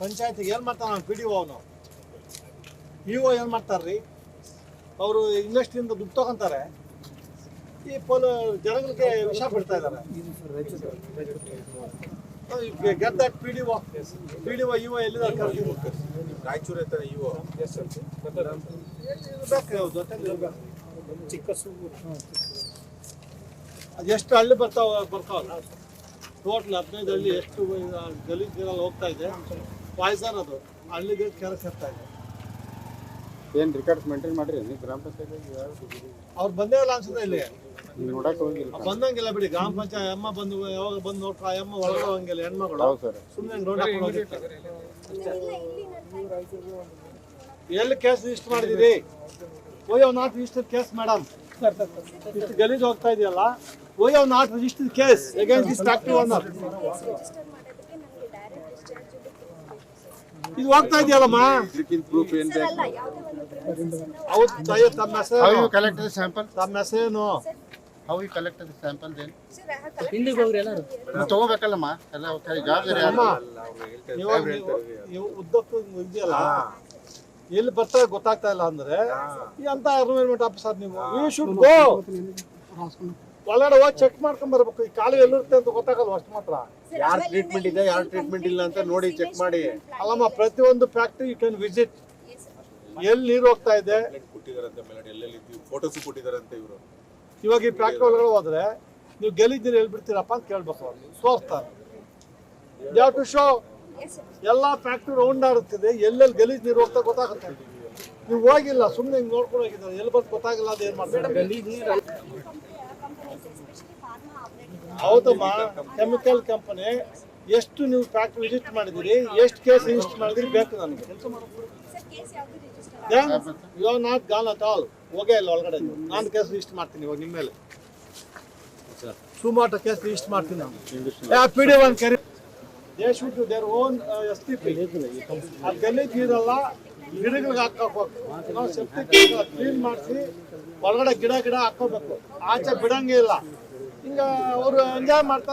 ಪಂಚಾಯತಿಗೆ ಏನು ಮಾಡ್ತಾನ ಪಿ ಡಿ ಒ ಅವನು. ಇ ಒ ಏನು ಮಾಡ್ತಾರ್ರಿ? ಅವರು ಇಂಡಸ್ಟ್ರಿಯಿಂದ ದುಡ್ಡು ತಗೊಂತಾರೆ. ಈ ಪೊಲ ಜನಗಳಿಗೆ ವಿಷ ಬಿಡ್ತಾ ಇದ್ದಾರೆ ಗೆದ್ದ P D O P D O E O ಎಲ್ಲಿದ್ದಾರೆ ರಾಯಚೂರು ಹತ್ರ ಇ ಒ ಜೊತೆಲಿ. ಇರ್ಬೇಕು ಚಿಕ್ಕ ಅದು ಎಷ್ಟು ಹಳ್ಳಿ ಬರ್ತಾವ ಬರ್ತಾವಲ್ಲ? ಟೋಟಲ್ ಹದಿನೈದು ಹಳ್ಳಿ ಎಷ್ಟು ಗಲೀಜ್ ನೀರಲ್ಲಿ ಹೋಗ್ತಾ ಇದೆ. ಪಾಯ್ಸನ್ ಅದು. ಹಳ್ಳಿಗೆ ಕೆಲಸ ಇರ್ತಾ ಇದೆ. ಏನ್ ರೆಕಾರ್ಡ್ಸ್ ಮೇಂಟೈನ್ ಮಾಡಿರಿ? ನೀವು ಗ್ರಾಮ ಪಂಚಾಯತ್ ಅವ್ರು ಬಂದೇ ಇಲ್ಲ ಅನ್ಸುತ್ತೆ ಇಲ್ಲಿ. ನೋಡಕ್ ಹೋಗಿಲ್ಲ. ಬಂದಂಗಿಲ್ಲ ಬಿಡಿ. ಗ್ರಾಮ ಪಂಚಾಯತ್ ಅಮ್ಮ ಬಂದು ಯಾವಾಗ ಬಂದು ನೋಡ್ಕೊ ಆ ಅಮ್ಮ ಒಳಗೆ ಹೋಗಂಗಿಲ್ಲ ಹೆಣ್ಮಗಳು. ಹೌದು ಸರ್. ಸುಮ್ಮನೆ ರೋಡ್ ಹಾಕೊಂಡು ಹೋಗಿರ್ತಾರೆ ಎಲ್ಲಿ ಕೇಸ್ ರಿಜಿಸ್ಟರ್ ಮಾಡಿದಿರಿ? ಓಯ್ ಅವ್ ನಾಟ್ ರಿಜಿಸ್ಟರ್ ಕೇಸ್ ಮೇಡಮ್ ಇಷ್ಟು ಗಲೀಜ್ ಹೋಗ್ತಾ ಇದೆಯಲ್ಲ? Why have not register case against this factory owner ಇದು ಹೋಗ್ತಾ ಇದೆಯಲ್ಲಮ್ಮ? ಇದಕ್ಕಿಂತ ಪ್ರೂಫ್ ಏನ್ ಬೇಕು ಹೌದು ತಾಯಿ ತಮ್ಮ ಹೌ ಯು ಹೆಸರು ಕಲೆಕ್ಟ್ ದ ಸ್ಯಾಂಪಲ್ ತಮ್ಮ ಹೆಸರೇನು? How you collect the sample then ಹಿಂದಿಗೆ ಹೋಗ್ರಿ ಎಲ್ಲಾರು? ತಗೋಬೇಕಲ್ಲಮ್ಮ. ಎಲ್ಲ ಜವಾಬ್ದಾರಿ? ಅಮ್ಮ ಇವಾಗ ನೀವು- ಉದ್ದಕ್ಕೂ ಇದೆಯಲ್ಲ? ಎಲ್ಲಿ ಬರ್ತಾ ಗೊತ್ತಾಗ್ತಾ ಇಲ್ಲ ಅಂದ್ರೆ ಎಂತ ಅಂತ ಎನ್ವಿರಾನ್ಮೆಂಟ್ ಆಫೀಸರ್ ನೀವು. ಯು ಶುಡ್ ಗೋ ಒಳಗಡೆ ಹೋಗಿ ಚೆಕ್ ಮಾಡ್ಕೊಂಡ್ ಬರ್ಬೇಕು. ಈ ಕಾಲು ಎಲ್ಲಿರುತ್ತೆ ಅಂತ ಗೊತ್ತಾಗಲ್ಲ ಅಷ್ಟು ಮಾತ್ರ? ಯಾರು ಟ್ರೀಟ್ಮೆಂಟ್ ಇದೆ ಯಾರು ಟ್ರೀಟ್ಮೆಂಟ್ ಇಲ್ಲ ಅಂತ ನೋಡಿ ಚೆಕ್ ಮಾಡಿ. ಅಲ್ಲಮ್ಮ ಪ್ರತಿಯೊಂದು ಫ್ಯಾಕ್ಟ್ರಿ ಯು ಕ್ಯಾನ್ ವಿಸಿಟ್ ಎಲ್ಲಿ ನೀರು ಹೋಗ್ತಾ ಇದೆ? ಫೋಟೋಸ್ ಕೊಟ್ಟಿದಾರಂತೆ ಇವರು. ಇವಾಗ ಈ ಫ್ಯಾಕ್ಟ್ರಿ ಒಳಗಡೆ ಹೋದ್ರೆ ನೀವು ಗೆಲ್ಲಿದ್ದೀರಿ ನೀರು ಎಲ್ಲಿ ಬಿಡ್ತೀರಪ್ಪ ಅಂತ ಕೇಳ್ಬೇಕು ಅವ್ರು. ತೋರಿಸ್ತಾರೆ ಯಾವ ಟು ಶೋ ಎಲ್ಲ ಫ್ಯಾಕ್ಟ್ರಿ ರೌಂಡ್ ಆಡುತ್ತಿದೆ ಎಲ್ಲೆಲ್ಲಿ ಗಲೀಜ್ ನೀರು ಹೋಗ್ತಾ ಗೊತ್ತಾಗುತ್ತೆ. ನೀವು ಹೋಗಿಲ್ಲ ಸುಮ್ಮನೆ ಹಿಂಗೆ ನೋಡ್ಕೊಂಡು ಹೋಗಿದ್ದಾರೆ ಎಲ್ಲಿ ಬಂದು ಗೊತ್ತಾಗಿಲ್ಲ ಅದು ಏನು ಮಾಡ್ತಾರೆ? ಹೌದಮ್ಮ ಕೆಮಿಕಲ್ ಕಂಪನಿ ಎಷ್ಟು ನೀವು ಫ್ಯಾಕ್ಟ್ರಿ ವಿಸಿಟ್ ಮಾಡಿದಿರಿ ಎಷ್ಟು ಕೇಸ್ ರಿಜಿಸ್ಟರ್ ಮಾಡಿದಿರಿ ಬೇಕು ನನಗೆ. You are not gone at all ಹೋಗೇ ಇಲ್ಲ ಒಳಗಡೆ. ನಾನು ಕೇಸ್ ರಿಜಿಸ್ಟರ್ ಮಾಡ್ತೀನಿ ಇವಾಗ ನಿಮ್ಮ ಮೇಲೆ. ಸುಮಾರು ಕೇಸ್ ರಿಜಿಸ್ಟರ್ ಮಾಡ್ತೀನಿ ನಾನು. P D one curry they should their own S T P ಆ ಗಲೀಜ್ ನೀರಲ್ಲ ಗಿಡಗಳಿಗೆ ಹಾಕೋಬೇಕು. ನಾವು ಸೆಫ್ಟಿ ಕ್ಲೀನ್ ಮಾಡಿಸಿ ಒಳಗಡೆ ಗಿಡ ಗಿಡ ಹಾಕೋಬೇಕು ಆಚೆ ಬಿಡಂಗೆ ಇಲ್ಲ. ಹಿಂಗ ಅವ್ರು ಎಂಜಾಯ್ ಮಾಡ್ತಾರೆ